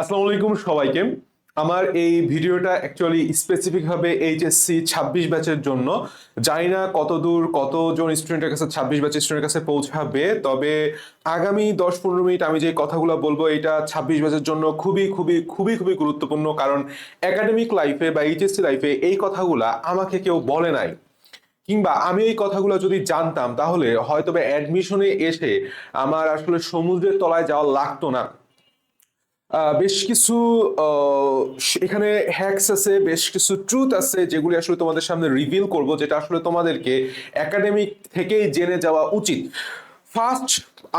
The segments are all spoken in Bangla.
আসসালামু আলাইকুম সবাইকে। আমার এই ভিডিওটা অ্যাকচুয়ালি স্পেসিফিকভাবে এইচএসসি ছাব্বিশ ব্যাচের জন্য। জানি না কত দূর কতজন স্টুডেন্টের কাছে ছাব্বিশ ব্যাচের স্টুডেন্টের কাছে পৌঁছাবে, তবে আগামী দশ পনেরো মিনিট আমি যে কথাগুলো বলব, এটা ছাব্বিশ ব্যাচের জন্য খুবই খুবই খুবই খুবই গুরুত্বপূর্ণ। কারণ একাডেমিক লাইফে বা এইচএসসি লাইফে এই কথাগুলা আমাকে কেউ বলে নাই। কিংবা আমি এই কথাগুলো যদি জানতাম, তাহলে হয়তো বা অ্যাডমিশনে এসে আমার আসলে সমুদ্রের তলায় যাওয়া লাগতো না। বেশ কিছু এখানে হ্যাকস আছে, বেশ কিছু ট্রুথ আছে, যেগুলি আসলে তোমাদের সামনে রিভিল করব, যেটা আসলে তোমাদেরকে একাডেমিক থেকেই জেনে যাওয়া উচিত। ফার্স্ট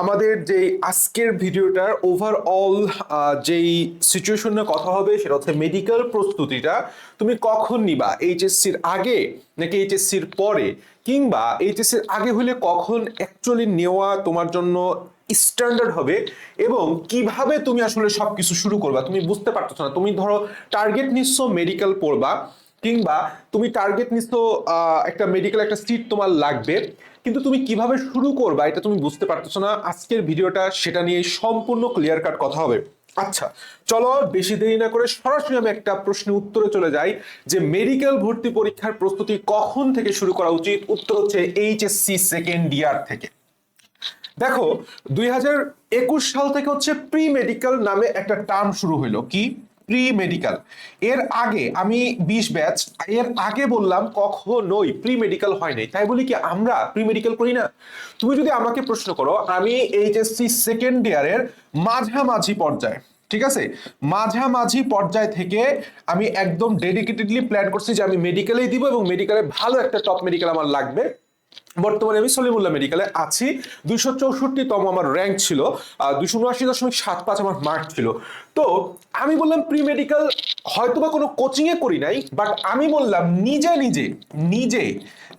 আমাদের যে আজকের ভিডিওটার ওভারঅল যেই সিচুয়েশন নিয়ে কথা হবে, সেটা হচ্ছে মেডিকেল প্রস্তুতিটা, তুমি কখন নিবা? এইচএসসির আগে নাকি এইচএসসির পরে? কিংবা এইচএসসির আগে হলে কখন অ্যাকচুয়ালি নেওয়া তোমার জন্য স্ট্যান্ডার্ড হবে এবং কীভাবে তুমি আসলে সব কিছু শুরু করবা? তুমি বুঝতে পারতেছো না। তুমি ধরো টার্গেট নিচ্ছ মেডিকেল পড়বা কিংবা তুমি টার্গেট নিচ্ছ একটা মেডিকেল একটা সিট তোমার লাগবে। কিন্তু তুমি কীভাবে শুরু করবা এটা তুমি বুঝতে পারতেছো না। আজকের ভিডিওটা সেটা নিয়ে সম্পূর্ণ ক্লিয়ার কাট কথা হবে। আচ্ছা চলো বেশি দেরি না করে সরাসরি আমি একটা প্রশ্নের উত্তরে চলে যাই যে মেডিকেল ভর্তি পরীক্ষার প্রস্তুতি কখন থেকে শুরু করা উচিত? উত্তর হচ্ছে এইচএসসি সেকেন্ড ইয়ার থেকে। দেখো, দুই হাজার একুশ সাল থেকে হচ্ছে প্রি মেডিকেল নামে একটা টার্ম শুরু হইল। কি? প্রি মেডিকেল এর আগে আমি বিশ ব্যাচ এর আগে বললাম কখনোই প্রি মেডিকেল হয় নাই। তাই বলি কি, আমরা প্রি মেডিকেল করি না? তুমি যদি আমাকে প্রশ্ন করো, আমি এইচএসসি সেকেন্ড ইয়ারের মাঝামাঝি পর্যায়ে, ঠিক আছে? মাঝামাঝি পর্যায় থেকে আমি একদম ডেডিকেটেডলি প্ল্যান করছি যে আমি মেডিকেলেই দিব এবং মেডিকেলে ভালো একটা টপ মেডিকেল আমার লাগবে। বর্তমানে আমি সলিমুল্লাহ মেডিকেলে আছি। দুইশো চৌষট্টিতম আমার র্যাঙ্ক ছিল দুইশো উনআশি দশমিক সাত পাঁচ আমার মার্ক ছিল। তো আমি বললাম প্রি মেডিকেল হয়তো বা কোনো কোচিংয়ে করি নাই বাট আমি বললাম নিজে নিজে নিজে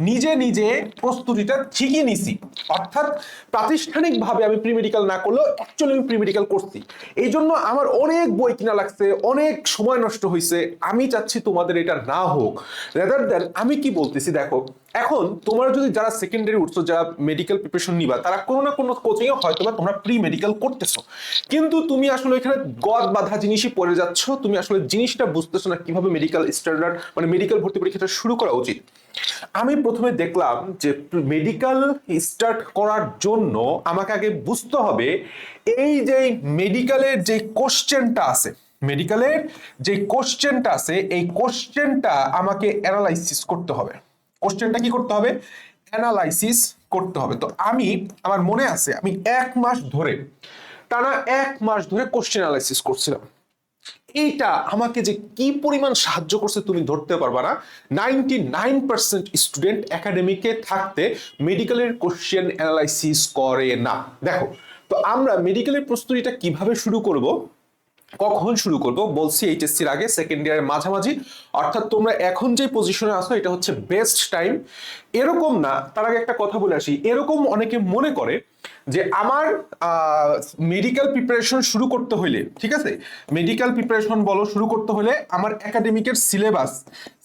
নিজে নিজে প্রস্তুতিটা ঠিকই নিছি। অর্থাৎ প্রাতিষ্ঠানিকভাবে আমি প্রি মেডিকেল না করলেও অ্যাকচুয়ালি আমি প্রি মেডিকেল করছি। এই জন্য আমার অনেক বই কিনা লাগছে, অনেক সময় নষ্ট হয়েছে আমি চাচ্ছি তোমাদের এটা না হোক। রেদার দেন আমি কি বলতেছি, দেখো, এখন তোমার যদি যারা সেকেন্ডারি উঠছো যারা মেডিকেল প্রিপারেশন নিবা, তারা কোনো না কোনো কোচিং হয়তো বা তোমরা প্রি মেডিকেল করতেছো। কিন্তু তুমি আসলে এখানে গদ বাধা জিনিসই পড়ে যাচ্ছ, তুমি আসলে জিনিসটা বুঝতেছো না কীভাবে মেডিকেল স্ট্যান্ডার্ড মানে মেডিকেল ভর্তি পরীক্ষাটা শুরু করা উচিত। আমি প্রথমে দেখলাম যে মেডিকেল স্টার্ট করার জন্য আমাকে আগে বুঝতে হবে, এই যে মেডিকেলের যে কোশ্চেনটা আছে মেডিকেলের যে কোশ্চেনটা আছে, এই কোশ্চেনটা আমাকে অ্যানালাইসিস করতে হবে। কোশ্চেনটা কি করতে হবে? অ্যানালাইসিস করতে হবে। তো আমি, আমার মনে আছে, আমি এক মাস ধরে, টানা এক মাস ধরে কোশ্চেন অ্যানালাইসিস করছিলাম। এইটা আমাকে যে কি পরিমাণ সাহায্য করছে তুমি ধরতে পারবা না। নাইনটি নাইন পার্সেন্ট স্টুডেন্ট একাডেমিকে থাকতে মেডিকেলের কোশ্চেন অ্যানালাইসিস করে না। দেখো, তো আমরা মেডিকেলের প্রস্তুতিটা কীভাবে শুরু করব? কখন শুরু করব? বলছি এইচএসসির আগে সেকেন্ড ইয়ারের মাঝামাঝি। অর্থাৎ তোমরা এখন যে পজিশনে আসো এটা হচ্ছে বেস্ট টাইম এরকম না, তার আগে একটা কথা বলে আসি। এরকম অনেকে মনে করে যে আমার মেডিকেল প্রিপারেশন শুরু করতে হইলে, ঠিক আছে? মেডিকেল প্রিপারেশন বলো, শুরু করতে হলে আমার একাডেমিকের সিলেবাস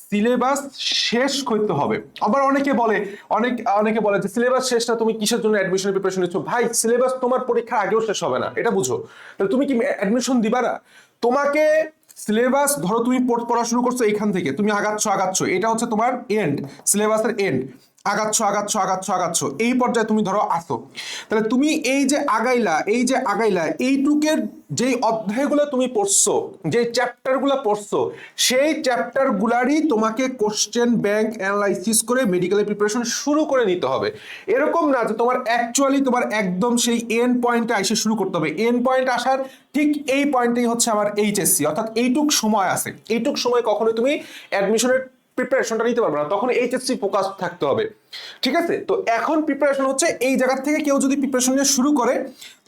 সিলেবাস শেষ করতে হবে। আবার অনেকে বলে, অনেক, অনেকে বলে যে সিলেবাস শেষ না তুমি কিসের জন্য অ্যাডমিশন প্রিপারেশন নিচ্ছ? ভাই, সিলেবাস তোমার পরীক্ষার আগেও শেষ হবে না। এটা বুঝো। তাহলে তুমি কি অ্যাডমিশন দিবা না? তোমাকে সিলেবাস, ধরো তুমি পড়- পড়া শুরু করছ এখান থেকে, তুমি আগাচ্ছ আগাচ্ছ, এটা হচ্ছে তোমার এন্ড সিলেবাসের এন্ড আগাচ্ছ আগাচ্ছ আগাচ্ছ আগাচ্ছ। এই পর্যায়ে তুমি ধরো আসো। তাহলে তুমি এই যে আগাইলা, এই যে আগাইলা, এইটুকের যেই অধ্যায়গুলো তুমি পড়ছো, যে চ্যাপ্টারগুলো পড়ছো, সেই চ্যাপ্টারগুলারই তোমাকে কোশ্চেন ব্যাংক অ্যানালাইসিস করে মেডিকেলের প্রিপারেশন শুরু করে নিতে হবে। এরকম না যে তোমার অ্যাকচুয়ালি তোমার একদম সেই এন পয়েন্টে এসে শুরু করতে হবে। এন পয়েন্ট আসার ঠিক এই পয়েন্টেই হচ্ছে আমার এইচএসসি অর্থাৎ এইটুক সময় আছে। এইটুক সময় কখনোই তুমি অ্যাডমিশনের প্রিপারেশনটা নিতে পারবে না, তখন এইচএসসি ফোকাস থাকতে হবে। ঠিক আছে? তো এখন প্রিপারেশন হচ্ছে, এই জায়গা থেকে কেউ যদি প্রিপারেশন নিয়ে শুরু করে,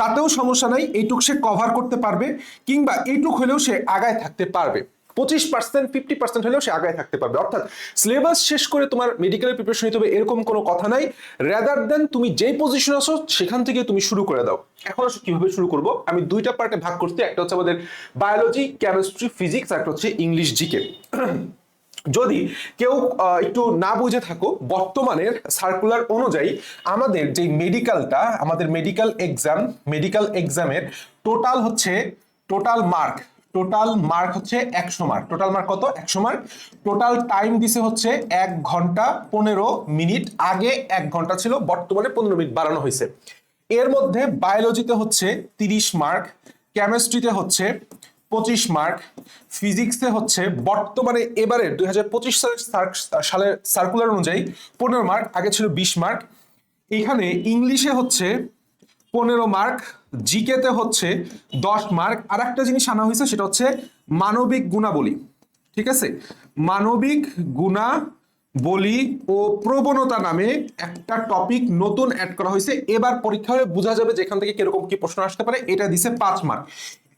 তাতেও সমস্যা নাই, এইটুক সে কভার করতে পারবে, কিংবা এইটুক হলেও সে আগায় থাকতে পারবে। পঁচিশ পার্সেন্ট ফিফটি পার্সেন্ট হলেও সে আগায় থাকতে পারবে। অর্থাৎ সিলেবাস শেষ করে তোমার মেডিকেলের প্রিপারেশন নিতে হবে, এরকম কোনো কথা নাই। রেদার দেন তুমি যেই পজিশন আসো সেখান থেকে তুমি শুরু করে দাও। এখন আসো, কীভাবে শুরু করব? আমি দুইটা পার্টে ভাগ করছি, একটা হচ্ছে আমাদের বায়োলজি কেমিস্ট্রি ফিজিক্স একটা হচ্ছে ইংলিশ জিকে যদি কেউ একটু না বুঝে থাকো বর্তমানের সার্কুলার অনুযায়ী আমাদের যে মেডিকেলটা আমাদের মেডিকেল এক্সাম মেডিকেল এক্সামের টোটাল হচ্ছে টোটাল মার্ক টোটাল মার্ক হচ্ছে একশো মার্ক টোটাল মার্ক কত? একশো মার্ক টোটাল টাইম দিছে হচ্ছে এক ঘণ্টা পনেরো মিনিট। আগে এক ঘণ্টা ছিল, বর্তমানে পনেরো মিনিট বাড়ানো হয়েছে। এর মধ্যে বায়োলজিতে হচ্ছে তিরিশ মার্ক কেমিস্ট্রিতে হচ্ছে পঁচিশ মার্ক। ফিজিক্সে হচ্ছে বর্তমানে এবারে দুই হাজার পঁচিশ সালের সালের সার্কুলার অনুযায়ী পনেরো মার্ক, আগে ছিল বিশ মার্ক। এখানে ইংলিশে হচ্ছে পনেরো মার্ক, জিকেতে হচ্ছে দশ মার্ক। আর একটা জিনিস আনা হয়েছে, সেটা হচ্ছে মানবিক গুণাবলী। ঠিক আছে? মানবিক গুণা বলি ও প্রবণতা নামে একটা টপিক নতুন অ্যাড করা হয়েছে। এবার পরীক্ষা হলে বোঝা যাবে যেখান থেকে কীরকম কি প্রশ্ন আসতে পারে। এটা দিছে পাঁচ মার্ক।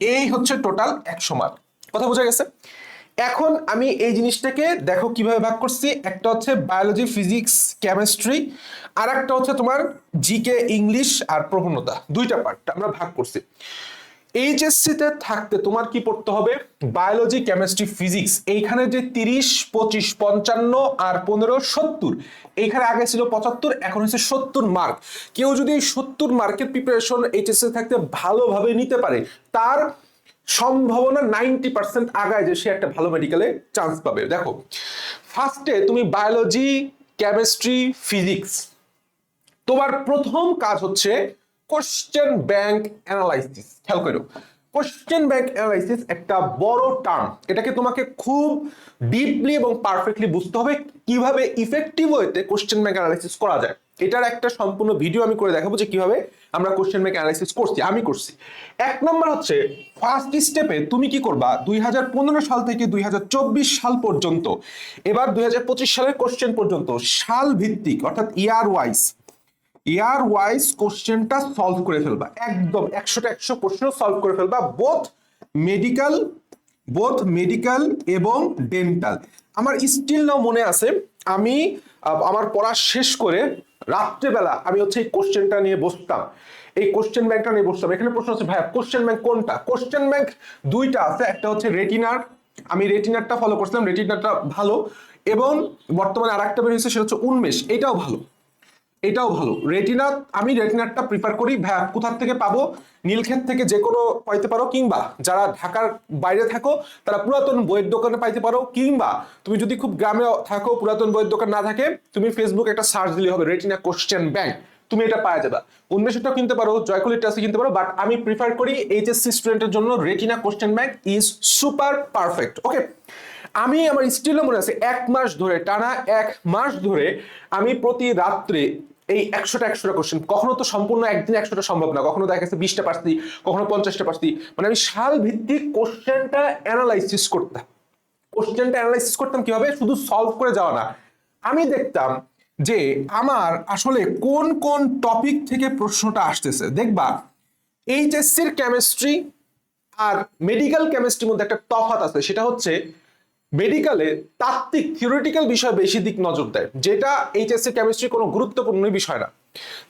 এই হচ্ছে টোটাল একশো মার্ক কথা বোঝা গেছে? এখন আমি এই জিনিসটাকে দেখো কীভাবে ভাগ করছি। একটা হচ্ছে বায়োলজি ফিজিক্স কেমিস্ট্রি আর একটা হচ্ছে তোমার জিকে ইংলিশ আর প্রবণতা। দুইটা পার্ট আমরা ভাগ করছি। এইচএসসি তে থাকতে তোমার কি পড়তে হবে? বায়োলজি কেমিস্ট্রি ফিজিক্স এইখানে যে তিরিশ, পঁচিশ, পঞ্চান্ন আর পনেরো, সত্তর। এইখানে আগে ছিল পঁচাত্তর, এখন হচ্ছে সত্তর মার্ক কেউ যদি এই সত্তর মার্কের প্রিপারেশন এইচএসসি থাকতে ভালোভাবে নিতে পারে, তার সম্ভাবনা নাইনটি পার্সেন্ট আগায় যে সে একটা ভালো মেডিকেলে চান্স পাবে। দেখো ফার্স্টে তুমি বায়োলজি কেমিস্ট্রি ফিজিক্স তোমার প্রথম কাজ হচ্ছে কোশ্চেন ব্যাংক অ্যানালাইসিস খেয়াল করো। কোশ্চেন ব্যাংক অ্যানালাইসিস একটা বড় টার্ম এটাকে তোমাকে খুব ডিপলি এবং পারফেক্টলি বুঝতে হবে কীভাবে ইফেক্টিভ ওয়েতে কোশ্চেন ব্যাংক অ্যানালাইসিস করা যায়। এটার একটা সম্পূর্ণ ভিডিও আমি করে দেখাবো যে কীভাবে আমরা কোশ্চেন ব্যাংক অ্যানালাইসিস করছি, আমি করছি। এক নম্বর হচ্ছে ফার্স্ট স্টেপে তুমি কি করবা? দুই হাজার পনেরো সাল থেকে দুই হাজার চব্বিশ সাল পর্যন্ত, এবার দুই হাজার পঁচিশ সালের কোশ্চেন পর্যন্ত, সাল ভিত্তিক, অর্থাৎ ইয়ার ওয়াইজ ইয়ার ওয়াইজ কোশ্চেনটা সলভ করে ফেলবা। একদম একশোটা একশো প্রশ্ন সলভ করে ফেলবা বোথ মেডিকেল বোথ মেডিকেল এবং ডেন্টাল আমার স্টিল নাও মনে আছে, আমি আমার পড়া শেষ করে রাত্রেবেলা আমি হচ্ছে এই কোশ্চেনটা নিয়ে বসতাম। এই কোশ্চেন ব্যাংকটা নিয়ে বসতাম। এখানে প্রশ্ন আছে, ভাইয়া, কোশ্চেন ব্যাংক কোনটা? কোশ্চেন ব্যাংক দুইটা আছে, একটা হচ্ছে রেটিনার আমি রেটিনারটা ফলো করছিলাম রেটিনারটা ভালো। এবং বর্তমানে আর একটা বের হয়েছে, সেটা হচ্ছে উন্মেষ। এটাও ভালো। এটাও ভালো। রেটিনা, আমি রেটিনারটা প্রিফার করি। কোথার থেকে পাবো? নীলক্ষেত থেকে যে কোনো পাইতে পারো, কিংবা যারা ঢাকার বাইরে থাকো, তারা পুরাতন বইয়ের দোকানে পাইতে পারো, কিংবা তুমি যদি খুব গ্রামে থাকো, পুরাতন বইয়ের দোকান না থাকে, তুমি ফেসবুক একটা সার্চ দিলে হবে, রেটিনা কোশ্চেন ব্যাংক তুমি এটা পাওয়া যাবে। উন্মেষটাও কিনতে পারো জয়কলি টাসি কিনতে পারো বাট আমি প্রিফার করি এইচএসসি স্টুডেন্টের জন্য Retina question bank is super perfect okay আমি আমার স্টিলও মনে আছে, এক মাস ধরে, টানা এক মাস ধরে, আমি প্রতি রাত্রে এই একশোটা একশোটা কোশ্চেন কখনো তো সম্পূর্ণ একদিন একশোটা সম্ভব না। কখনো দেখা গেছে বিশটা পার্সি কখনো পঞ্চাশটা পারছি। মানে আমি সাল ভিত্তিক কোশ্চেনটা অ্যানালাইসিস করতাম। কোশ্চেনটা অ্যানালাইসিস করতাম কীভাবে? শুধু সলভ করে যাওয়া না। আমি দেখতাম যে আমার আসলে কোন কোন টপিক থেকে প্রশ্নটা আসতেছে। দেখবা, এইচএসসির কেমিস্ট্রি আর মেডিকেল কেমিস্ট্রির মধ্যে একটা তফাত আছে। সেটা হচ্ছে মেডিকেলে তাত্ত্বিক থিওরিটিক্যাল বিষয় বেশি দিক নজর দেয়, যেটা এইচএসসি কেমিস্ট্রি কোনো গুরুত্বপূর্ণ বিষয় না।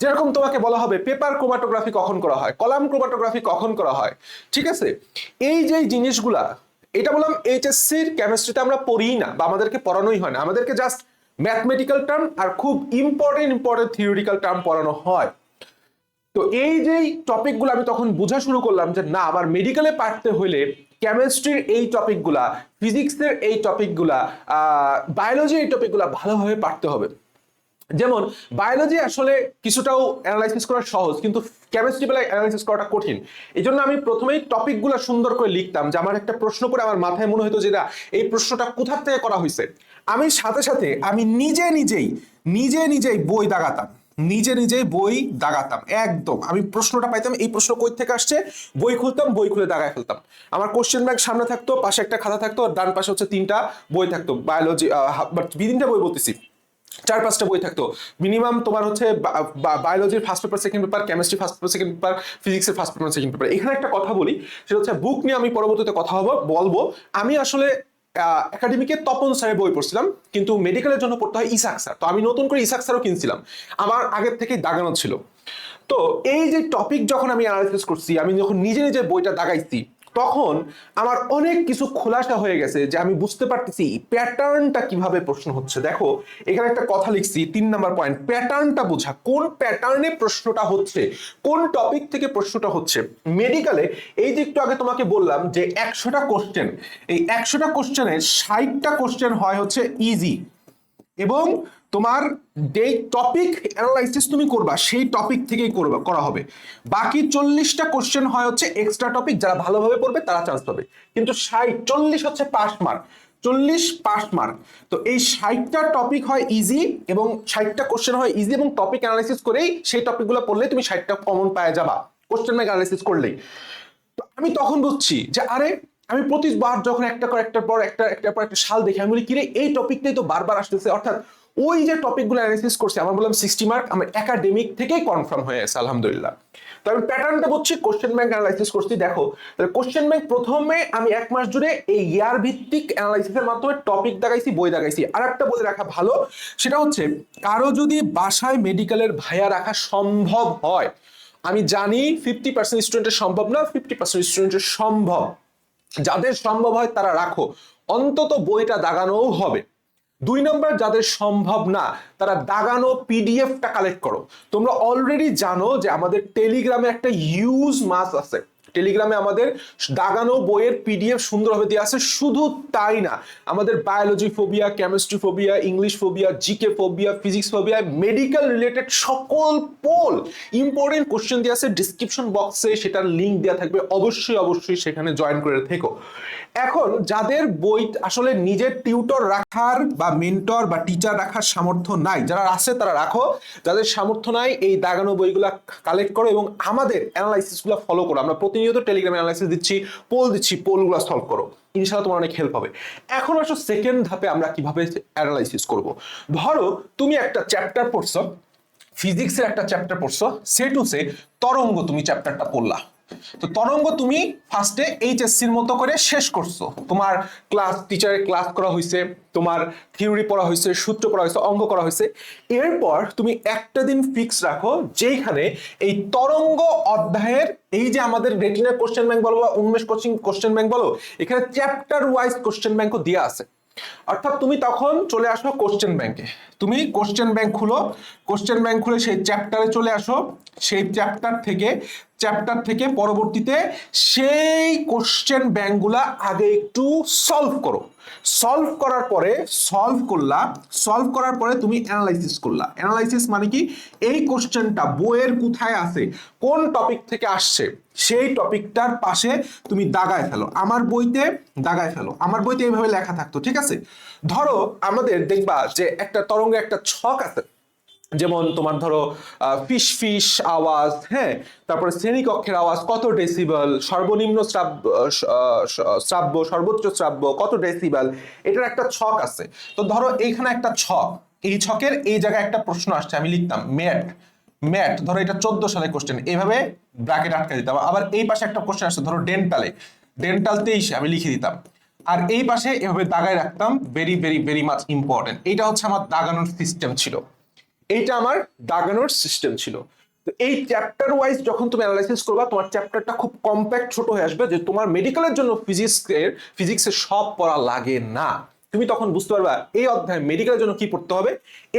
যেরকম তোমাকে বলা হবে পেপার ক্রোমাটোগ্রাফি কখন করা হয়, কলাম ক্রোমাটোগ্রাফি কখন করা হয়, ঠিক আছে? এই যে জিনিসগুলা, এটা বললাম এইচএসসির কেমিস্ট্রিতে আমরা পড়িই না, বা আমাদেরকে পড়ানোই হয় না। আমাদেরকে জাস্ট ম্যাথমেটিক্যাল টার্ম আর খুব ইম্পর্টেন্ট ইম্পর্টেন্ট থিওরিটিক্যাল টার্ম পড়ানো হয়। তো এই যে টপিকগুলো আমি তখন বোঝা শুরু করলাম যে না, আমার মেডিকেলে পাঠতে হইলে কেমিস্ট্রির এই টপিকগুলা ফিজিক্সের এই টপিকগুলা বায়োলজির এই টপিকগুলা ভালোভাবে পাঠতে হবে। যেমন বায়োলজি আসলে কিছুটাও অ্যানালাইসিস করা সহজ, কিন্তু কেমিস্ট্রি বেলায় অ্যানালাইসিস করাটা কঠিন। এই জন্য আমি প্রথমেই টপিকগুলো সুন্দর করে লিখতাম, যে আমার একটা প্রশ্ন করে আমার মাথায় মনে হতো যে এই প্রশ্নটা কোথার থেকে করা হয়েছে আমি সাথে সাথে, আমি নিজে নিজেই নিজে নিজেই বই দাগাতাম। নিজে নিজেই বই দাগাতাম, একদম। আমি প্রশ্নটা পাইতাম, এই প্রশ্ন কই থেকে আসছে? বই খুলতাম, বই খুলে দাগায় ফেলতাম। আমার কোশ্চেন ব্যাংক সামনে থাকতো, পাশে একটা খাতা থাকতো, আর ডান পাশে হচ্ছে তিনটা বই থাকতো বায়োলজি তিনটা বই বলতেছি। চার পাঁচটা বই থাকতো। মিনিমাম তোমার হচ্ছে বায়োলজির first paper second paper chemistry first paper second paper ফিজিক্সের ফার্স্ট পেপার সেকেন্ড পেপার এখানে একটা কথা বলি, সেটা হচ্ছে বুক নিয়ে আমি পরবর্তীতে কথা হব, বলব। আমি আসলে একাডেমিকে তপন স্যারের বই পড়ছিলাম, কিন্তু মেডিকেলের জন্য পড়তে হয় ইসাক স্যার। তো আমি নতুন করে ইসাক স্যারও কিনছিলাম। আমার আগের থেকেই দাগানো ছিল। তো এই যে টপিক যখন আমি অ্যানালাইসিস করছি, আমি যখন নিজে নিজে বইটা দাগাইছি তখন আমার অনেক কিছু খোলাসা হয়ে গেছে যে আমি বুঝতে পারতেছি প্যাটার্নটা কীভাবে প্রশ্ন হচ্ছে। দেখো, এখানে একটা কথা লিখছি, তিন নাম্বার পয়েন্ট, প্যাটার্নটা বোঝা, কোন প্যাটার্নে প্রশ্নটা হচ্ছে, কোন টপিক থেকে প্রশ্নটা হচ্ছে। মেডিকেলে এই যে একটু আগে তোমাকে বললাম যে একশোটা কোশ্চেন এই একশোটা কোশ্চেনের ষাটটা কোশ্চেন হয় হচ্ছে ইজি এবং তোমার যে টপিক অ্যানালাইসিস তুমি করবা, সেই টপিক থেকেই করবা, করা হবে। বাকি চল্লিশটা কোশ্চেন হয় হচ্ছে এক্সট্রা টপিক যারা ভালোভাবে পড়বে তারা চান্স পাবে। কিন্তু ষাট, চল্লিশ হচ্ছে পাস মার্ক চল্লিশ পাস মার্ক তো এই ষাটটা টপিক হয় ইজি এবং ষাটটা কোশ্চেন হয় ইজি এবং টপিক অ্যানালাইসিস করেই সেই টপিকগুলো পড়লে তুমি ষাটটা কমন পায় যাবা কোশ্চেন ব্যাংক অ্যানালাইসিস করলেই। তো আমি তখন বুঝছি যে, আরে, আমি প্রতিবার যখন একটা করে একটার পর একটা, একটার পর একটা সাল দেখি, আমি বলি, কিরে, এই টপিকটাই তো বারবার আসতেছে। অর্থাৎ ওই যে টপিকগুলো অ্যানালিসিস করছি, আমার বললাম সিক্সটি মার্ক আমার একাডেমিক থেকেই কনফার্ম হয়ে গেছে, আলহামদুলিল্লাহ। তো প্যাটার্নটা বুঝছি কোশ্চেন ব্যাংক অ্যানালাইসিস করছি, দেখো। তাহলে কোশ্চেন ব্যাংক প্রথমে আমি এক মাস জুড়ে এই ইয়ার ভিত্তিক অ্যানালাইসিসের মাধ্যমে টপিক দেখাইছি, বই দেখাইছি। আর একটা বলে রাখা ভালো, সেটা হচ্ছে, কারও যদি বাসায় মেডিকেলের ভাইয়া রাখা সম্ভব হয়, আমি জানি ফিফটি পার্সেন্ট স্টুডেন্টের সম্ভব না ফিফটি পার্সেন্ট স্টুডেন্টের সম্ভব। যাদের সম্ভব হয় তারা রাখো। অন্তত বইটা দাগানোও হবে। দুই নম্বর, যাদের সম্ভব না, তারা দাগানো পিডিএফটা কালেক্ট করো। তোমরা অলরেডি জানো যে আমাদের টেলিগ্রামে একটা ইউজ মাস আছে। টেলিগ্রামে আমাদের দাগানো বইয়ের পিডিএফ সুন্দরভাবে দেওয়া আছে, শুধু তাই না, আমাদের biology phobia chemistry phobia English phobia GK phobia physics phobia medical related সকল পোল ইম্পর্টেন্ট কোশ্চেন দেওয়া আছে ডিসক্রিপশন বক্সে সেটার লিঙ্ক দেওয়া থাকবে, অবশ্যই অবশ্যই সেখানে জয়েন করে থেকো। এখন যাদের বই আসলে নিজের টিউটর রাখার বা মেন্টর বা টিচার রাখার সামর্থ্য নাই, যারা আছে তারা রাখো। যাদের সামর্থ্য নাই, এই দাগানো বইগুলো কালেক্ট করো এবং আমাদের অ্যানালাইসিসগুলো ফলো করো। আমরা প্রতিনিয়ত টেলিগ্রাম অ্যানালাইসিস দিচ্ছি পোল দিচ্ছি পোলগুলো সলভ করো। ইনশাল্লাহ তোমার অনেক হেল্প হবে। এখন আসো সেকেন্ড ধাপে আমরা কীভাবে অ্যানালাইসিস করব। ধরো তুমি একটা চ্যাপ্টার পড়ছো ফিজিক্সের একটা চ্যাপ্টার পড়ছো, সে টু সে তরঙ্গ তুমি চ্যাপ্টারটা পড়লা। তো তরঙ্গ তুমি ফার্স্টে এইচএসসির মতো করে শেষ করছ। তোমার ক্লাস টিচারের ক্লাস করা হয়েছে তোমার থিওরি পড়া হয়েছে সূত্র পড়া হয়েছে অঙ্ক করা হয়েছে এরপর তুমি একটা দিন ফিক্স রাখো যেখানে এই তরঙ্গ অধ্যায়ের এই যে আমাদের রেটিনার কোশ্চেন ব্যাংক বলো বা উন্মেষ কোচিং কোশ্চেন ব্যাংক বলো, এখানে চ্যাপ্টার ওয়াইজ কোশ্চেন ব্যাংকও দেওয়া আছে। অর্থাৎ তুমি তখন চলে আসো কোশ্চেন ব্যাংকে তুমি কোশ্চেন ব্যাংক খুলো কোশ্চেন ব্যাংক খুলে সেই চ্যাপ্টারে চলে আসো। সেই চ্যাপ্টার থেকে চ্যাপ্টার থেকে পরবর্তীতে সেই কোশ্চেন ব্যাংকগুলা আগে একটু সলভ করো। সলভ করার পরে সলভ করলা সলভ করার পরে তুমি অ্যানালাইসিস করলা। অ্যানালাইসিস মানে কি? এই কোশ্চেনটা বইয়ের কোথায় আছে? কোন টপিক থেকে আসছে? সেই টপিকটার পাশে তুমি দাগায় ফেলো। আমার বইতে দাগায় ফেলো। আমার বইতে এইভাবে লেখা থাকতো, ঠিক আছে? ধরো আমাদের দেখবা যে একটা তরঙ্গে একটা ছক আছে। যেমন তোমার ধরো ফিস ফিস আওয়াজ হ্যাঁ? তারপরে শ্রেণীকক্ষের আওয়াজ, কত ডেসিবল সর্বনিম্ন শ্রাব্য শ্রাব্য, সর্বোচ্চ শ্রাব্য, কত ডেসিবল এটার একটা ছক আছে। তো ধরো এইখানে একটা ছক, এই ছকের এই জায়গায় একটা প্রশ্ন আসছে, আমি লিখতাম, ম্যাট ম্যাট, ধরো এটা চোদ্দ সালে কোশ্চেন এইভাবে ব্র্যাকেট আটকে দিতাম। আবার এই পাশে একটা কোশ্চেন আসছে, ধরো ডেন্টালে ডেন্টাল তেইশে, আমি লিখে দিতাম। আর এই পাশে এভাবে দাগায় রাখতাম very very very much important এটা হচ্ছে আমার দাগানোর সিস্টেম ছিল। এইটা আমার দাগানোর সিস্টেম ছিল। তো এই চ্যাপ্টার ওয়াইজ যখন তুমি অ্যানালাইসিস করবা, তোমার চ্যাপ্টারটা খুব কম্প্যাক্ট ছোট হয়ে আসবে যে তোমার মেডিকেলের জন্য ফিজিক্সের ফিজিক্সের সব পড়া লাগে না। তুমি তখন বুঝতে পারবা এই অধ্যায় মেডিকেলের জন্য কি পড়তে হবে।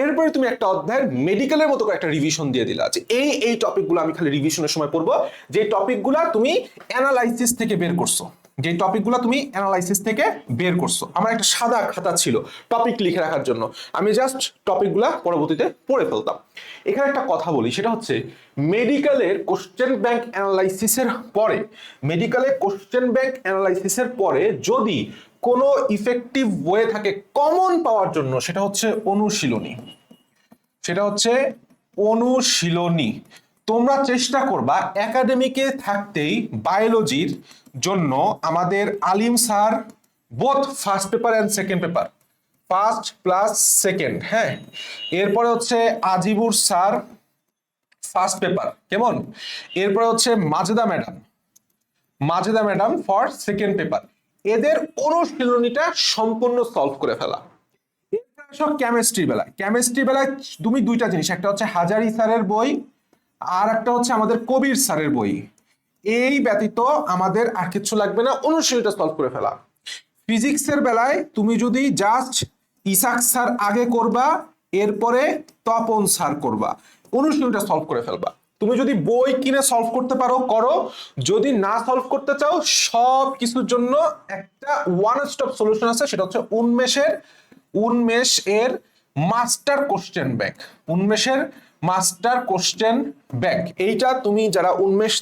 এরপরে তুমি একটা অধ্যায়ের মেডিকেলের মতো করে একটা রিভিশন দিয়ে দিলা যে এই এই টপিকগুলো আমি খালি রিভিশনের সময় পড়ব। যে টপিকগুলো তুমি অ্যানালাইসিস থেকে বের করছ। যে টপিকগুলো তুমি অ্যানালাইসিস থেকে বের করছ। আমার একটা সাদা খাতা ছিল টপিক লিখে রাখার জন্য। আমি জাস্ট টপিকগুলো পরবর্তীতে পড়ে ফেলতাম। এখানে একটা কথা বলি, সেটা হচ্ছে মেডিকেলের কোশ্চেন ব্যাংক অ্যানালাইসিসের পরে মেডিকেলে কোশ্চেন ব্যাংক অ্যানালাইসিসের পরে যদি কোনো ইফেক্টিভ ওয়ে থাকে কমন পাওয়ার জন্য, সেটা হচ্ছে অনুশীলনী। সেটা হচ্ছে অনুশীলনী। তোমরা চেষ্টা করবা একাডেমিকে থাকতেই বায়োলজির জন্য আমাদের Alim sir both first paper and second paper first plus second হ্যাঁ? এরপরে হচ্ছে আজিবুর স্যার ফার্স্ট পেপার কেমন? এরপরে হচ্ছে Majeda madam Majeda madam for second paper এদের অনুশীলনীটা সম্পূর্ণ সলভ করে ফেলা। কেমিস্ট্রি বেলা কেমিস্ট্রি বেলায় তুমি দুইটা জিনিস, একটা হচ্ছে হাজারি স্যারের বই আর একটা হচ্ছে আমাদের কবির স্যারের বই। এই ব্যতীত আমাদের আর কিছু লাগবে না, অনুশীলনটা সলভ করে ফেলা। ফিজিক্সের বেলায় তুমি যদি জাস্ট ইসাক স্যার আগে করবা, এরপরে তপন স্যার করবা। অনুশীলনটা সলভ করে ফেলবা। তুমি যদি বই কিনে সলভ করতে পারো, করো। যদি না সলভ করতে চাও, সব কিছুর জন্য একটা ওয়ান স্টপ সলিউশন আছে, সেটা হচ্ছে উন্মেষের, উন্মেষ এর মাস্টার কোশ্চেন ব্যাংক উন্মেষের মাস্টার কোশ্চেন ব্যাংক এইটা তুমি যারা উন্মেষ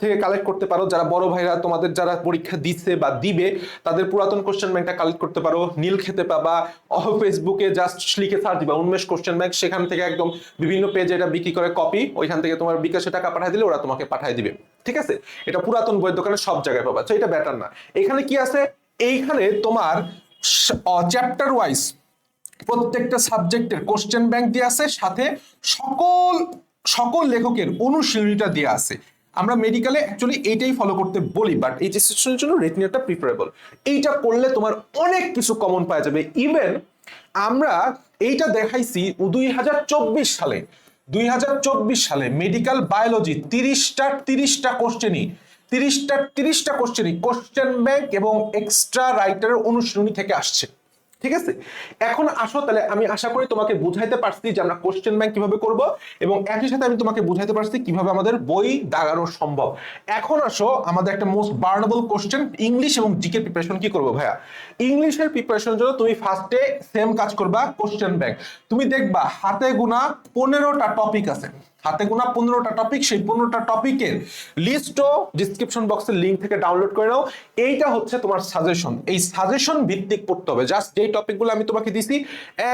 থেকে কালেক্ট করতে পারো, যারা বড় ভাইরা তোমাদের যারা পরীক্ষা দিচ্ছে বা দিবে, তাদের পুরাতন কোশ্চেন ব্যাংকটা কালেক্ট করতে পারো। নীল খেতে পাবা ফেসবুকে জাস্ট লিখে সার্চ দিবা, উন্মেষ কোশ্চেন ব্যাংক সেখান থেকে একদম বিভিন্ন পেজে এটা বিক্রি করে কপি ওইখান থেকে তোমার বিকাশে টাকা পাঠিয়ে দিলে ওরা তোমাকে পাঠিয়ে দিবে। ঠিক আছে? এটা পুরাতন বইয়ের দোকানে সব জায়গায় পাবা, তো এটা ব্যাটার না। এখানে কি আছে? এইখানে তোমার চ্যাপ্টার ওয়াইজ প্রত্যেকটা সাবজেক্টের কোশ্চেন ব্যাংক দিয়ে আছে, সাথে সকল সকল লেখকের অনুশীলনীটা দিয়ে আছে। আমরা মেডিকেলে অ্যাকচুয়ালি এইটাই ফলো করতে বলি বাট এই যে সেশনের জন্য রেটিনাটা প্রিফারেবল এইটা করলে তোমার অনেক কিছু কমন পাওয়া যাবে। ইভেন আমরা এইটা দেখাইছি দুই হাজার চব্বিশ সালে। দুই হাজার চব্বিশ সালে মেডিকেল বায়োলজি তিরিশটা তিরিশটা কোশ্চেনই তিরিশটা তিরিশটা কোশ্চেনই কোশ্চেন ব্যাংক এবং এক্সট্রা রাইটারের অনুশীলনী থেকে আসছে। ঠিক আছে? এখন আসো, তাহলে আমি আশা করি তোমাকে বুঝাইতে পারছি যে আমরা কোশ্চেন ব্যাংক কীভাবে করব এবং একই সাথে আমি তোমাকে বুঝাইতে পারছি কীভাবে আমাদের বই দাগানো সম্ভব। এখন আসো, আমাদের একটা মোস্ট বার্নেবল কোশ্চেন ইংলিশ এবং জিকে প্রিপারেশন কি করব ভাইয়া? ইংলিশের প্রিপারেশনের জন্য তুমি ফার্স্টে সেম কাজ করবা কোশ্চেন ব্যাংক তুমি দেখবা, হাতে গোনা পনেরোটা টপিক আছে। হাতে গোনা পনেরোটা টপিক সেই পনেরোটা টপিকের লিস্টও ডিসক্রিপশন বক্সের লিঙ্ক থেকে ডাউনলোড করে নাও। এইটা হচ্ছে তোমার সাজেশন এই সাজেশন ভিত্তিক পড়তে হবে। জাস্ট যেই টপিকগুলো আমি তোমাকে দিছি,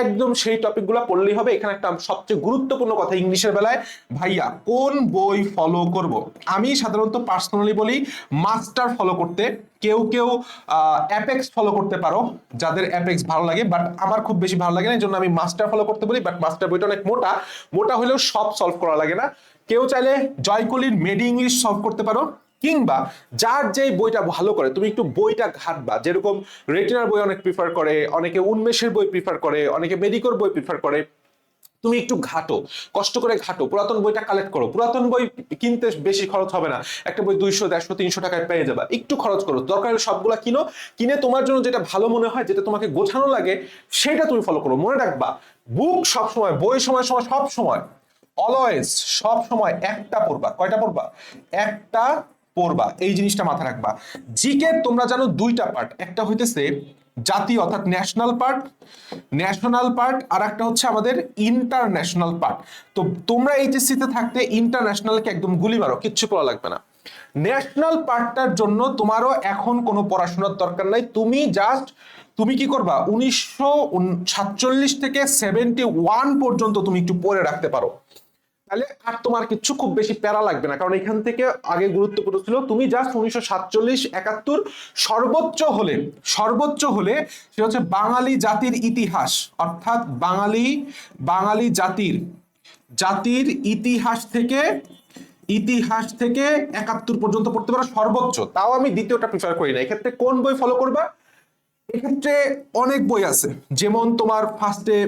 একদম সেই টপিকগুলো পড়লেই হবে। এখানে একটা সবচেয়ে গুরুত্বপূর্ণ কথা ইংলিশের বেলায়, ভাইয়া, কোন বই ফলো করব? আমি সাধারণত পার্সোনালি বলি মাস্টার ফলো করতে। কেউ কেউ অ্যাপেক্স ফলো করতে পারো, যাদের অ্যাপেক্স ভালো লাগে বাট আমার খুব বেশি ভালো লাগে না এই জন্য আমি মাস্টার ফলো করতে বলি বাট মাস্টার বইটা অনেক মোটা মোটা হলেও সব সলভ করা লাগে না। কেউ চাইলে জয়কলির মেডি ইংলিশ সলভ করতে পারো, কিংবা যার যেই বইটা ভালো করে, তুমি একটু বইটা ঘাটবা, যেরকম রেটিনার বই অনেক প্রিফার করে, অনেকে উন্মেষের বই প্রিফার করে, অনেকে মেডিকোর বই প্রিফার করে তুমি একটু ঘাটো, কষ্ট করে ঘাটো। পুরাতন বইটা কালেক্ট করো। পুরাতন বই কিনতে বেশি খরচ হবে না। একটা বই দুইশো, দেড়শো, তিনশো টাকায় পেয়ে যাবা। একটু খরচ করো। দরকার হলে সবগুলা কিনো। কিনে তোমার জন্য যেটা ভালো মনে হয়, যেটা তোমাকে গোছানো লাগে, সেটা তুমি ফলো করো। মনে রাখবা বুক সব সময়, বই সময় সময় সব সময় অলওয়েজ সব সময় একটা পড়বা। কয়টা পড়বা? একটা পড়বা। এই জিনিসটা মাথায় রাখবা। জিকে তোমরা জানো দুইটা পার্ট একটা হইতেছে জাতীয় অর্থাৎ ন্যাশনাল পার্ট ন্যাশনাল পার্ট আর একটা হচ্ছে আমাদের ইন্টারন্যাশনাল পার্ট তো তোমরা এইচএসসিতে থাকতে ইন্টারন্যাশনালকে একদম গুলি মারো, কিচ্ছু পড়া লাগবে না। ন্যাশনাল পার্টটার জন্য তোমারও এখন কোনো পড়াশোনার দরকার নাই। তুমি জাস্ট তুমি কি করবা? উনিশশো সাতচল্লিশ থেকে সেভেন্টি ওয়ান পর্যন্ত তুমি একটু পড়ে রাখতে পারো। তাহলে আর তোমার কিছু খুব বেশি প্যারা লাগবে না। কারণ এখান থেকে আগে গুরুত্বপূর্ণ ছিল, তুমি জাস্ট উনিশশো সাতচল্লিশ একাত্তর সর্বোচ্চ হলে সর্বোচ্চ হলে সে হচ্ছে বাঙালি জাতির ইতিহাস। অর্থাৎ বাঙালি বাঙালি জাতির জাতির ইতিহাস থেকে ইতিহাস থেকে একাত্তর পর্যন্ত পড়তে পারো সর্বোচ্চ। তাও আমি দ্বিতীয়টা প্রিফার করি না। এক্ষেত্রে কোন বই ফলো করবা? এক্ষেত্রে অনেক বই আছে। যেমন তোমার ফার্স্টে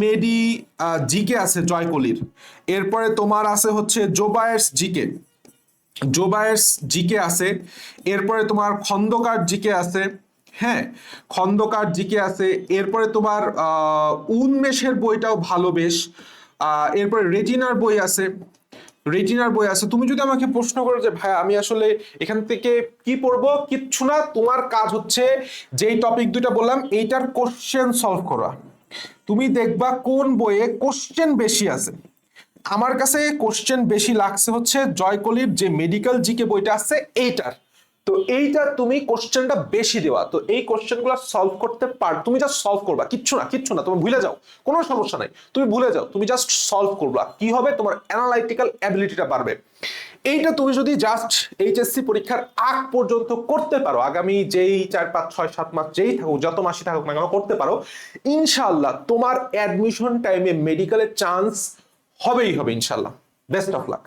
মেডি জিকে আছে জয়কলির। এরপরে তোমার আছে হচ্ছে জোবায়ার্স জিকে জোবায়ার্স জিকে আছে। এরপরে তোমার খন্দকার জিকে আছে। হ্যাঁ খন্দকার জিকে আছে। এরপরে তোমার উন্মেষের বইটাও ভালো বেশ। এরপরে রেজিনার বই আছে। রেটিনার বই আছে, তুমি যদি আমাকে প্রশ্ন করো যে ভাই আমি আসলে এখান থেকে কি পড়ব? কিচ্ছু না, তোমার কাজ হচ্ছে যেই টপিক দুইটা বললাম, এইটার কোশ্চেন সলভ করা। তুমি দেখবা কোন বইয়ে কোশ্চেন বেশি আছে। আমার কাছে কোশ্চেন বেশি লাগছে হচ্ছে জয়কলির যে মেডিকেল জিকে বইটা আছে, এইটার। তো এইটা তুমি কোশ্চেনটা বেশি দেওয়া। তো এই কোশ্চেনগুলো সলভ করতে পার তুমি জাস্ট সলভ করবা। কিচ্ছু না কিচ্ছু না, তুমি ভুলে যাও। কোনো সমস্যা নাই। তুমি ভুলে যাও, তুমি জাস্ট সলভ করবা। কি হবে? তোমার অ্যানালাইটিক্যাল অ্যাবিলিটিটা বাড়বে। এইটা তুমি যদি জাস্ট এইচএসসি পরীক্ষার আগ পর্যন্ত করতে পারো, আগামী যেই চার, পাঁচ, ছয়, সাত মাস যেই থাকুক, যত মাসই থাকুক না কেন করতে পারো ইনশাল্লাহ তোমার অ্যাডমিশন টাইমে মেডিকেলের চান্স হবেই হবে ইনশাল্লাহ বেস্ট অফ লাক